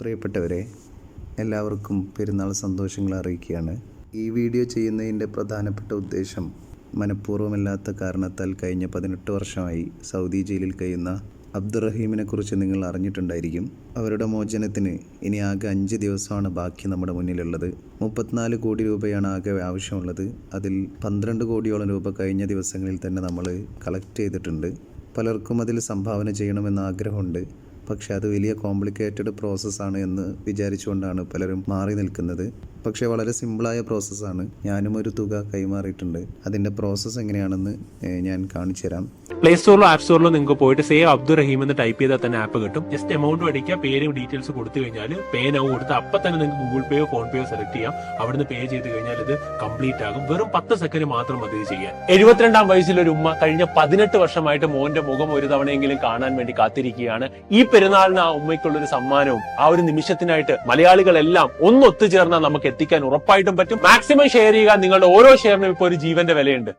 പ്രിയപ്പെട്ടവരെ എല്ലാവർക്കും പെരുന്നാൾ സന്തോഷങ്ങൾ അറിയിക്കുകയാണ്. ഈ വീഡിയോ ചെയ്യുന്നതിന്റെ പ്രധാനപ്പെട്ട ഉദ്ദേശം മനഃപൂർവമല്ലാത്ത കാരണത്താൽ കഴിഞ്ഞ പതിനെട്ട് വർഷമായി സൗദി ജയിലിൽ കഴിയുന്ന അബ്ദുറഹീമിനെ കുറിച്ച് നിങ്ങൾ അറിഞ്ഞിട്ടുണ്ടായിരിക്കും. അവരുടെ മോചനത്തിന് ഇനി ആകെ അഞ്ച് ദിവസമാണ് ബാക്കി നമ്മുടെ മുന്നിലുള്ളത്. മുപ്പത്തിനാല് കോടി രൂപയാണ് ആകെ ആവശ്യമുള്ളത്. അതിൽ പന്ത്രണ്ട് കോടിയോളം രൂപ കഴിഞ്ഞ ദിവസങ്ങളിൽ തന്നെ നമ്മൾ കളക്ട് ചെയ്തിട്ടുണ്ട്. പലർക്കും അതിൽ സംഭാവന ചെയ്യണമെന്ന് ആഗ്രഹമുണ്ട്. പക്ഷേ അത് വലിയ കോംപ്ലിക്കേറ്റഡ് പ്രോസസ്സാണ് എന്ന് വിചാരിച്ചുകൊണ്ടാണ് പലരും മാറി നിൽക്കുന്നത്. പക്ഷേ വളരെ സിമ്പിളായ പ്രോസസ്സാണ്. ഞാനും ഒരു തുക കൈമാറിയിട്ടുണ്ട്. അതിന്റെ പ്രോസസ്സ് എങ്ങനെയാണെന്ന് ഞാൻ കാണിച്ചു തരാം പ്ലേ സ്റ്റോറിലോ ആപ്പ് സ്റ്റോറിലോ നിങ്ങൾക്ക് പോയിട്ട് സേവ് അബ്ദുൾ റഹീം എന്ന് ടൈപ്പ് ചെയ്താൽ തന്നെ ആപ്പ് കിട്ടും. ജസ്റ്റ് എമൗണ്ട് അടിക്കുക പേരും ഡീറ്റെയിൽസ് കൊടുത്തു കഴിഞ്ഞാൽ പേ നൗ കൊടുത്ത് അപ്പൊ തന്നെ നിങ്ങൾക്ക് ഗൂഗിൾ പേയോ ഫോൺ പേയോ സെലക്ട് ചെയ്യാം. അവിടുന്ന് പേ ചെയ്ത് കഴിഞ്ഞാൽ ഇത് കംപ്ലീറ്റ് ആകും. വെറും പത്ത് സെക്കൻഡ് മാത്രം മതി ഇത് ചെയ്യാൻ. എഴുപത്തിരണ്ടാം വയസ്സിൽ ഒരു ഉമ്മ കഴിഞ്ഞ പതിനെട്ട് വർഷമായിട്ട് മോന്റെ മുഖം ഒരു തവണയെങ്കിലും കാണാൻ വേണ്ടി കാത്തിരിക്കുകയാണ്. ഈ പെരുന്നാളിന് ആ ഉമ്മയ്ക്കുള്ള ഒരു സമ്മാനവും ആ ഒരു നിമിഷത്തിനായിട്ട് മലയാളികളെല്ലാം ഒന്നൊത്തുചേർന്നാൽ നമുക്ക് എത്തിക്കാൻ ഉറപ്പായിട്ടും പറ്റും. മാക്സിമം ഷെയർ ചെയ്യുക നിങ്ങളുടെ ഓരോ ഷെയറിനും ഇപ്പോൾ ഒരു ജീവന്റെ വിലയുണ്ട്.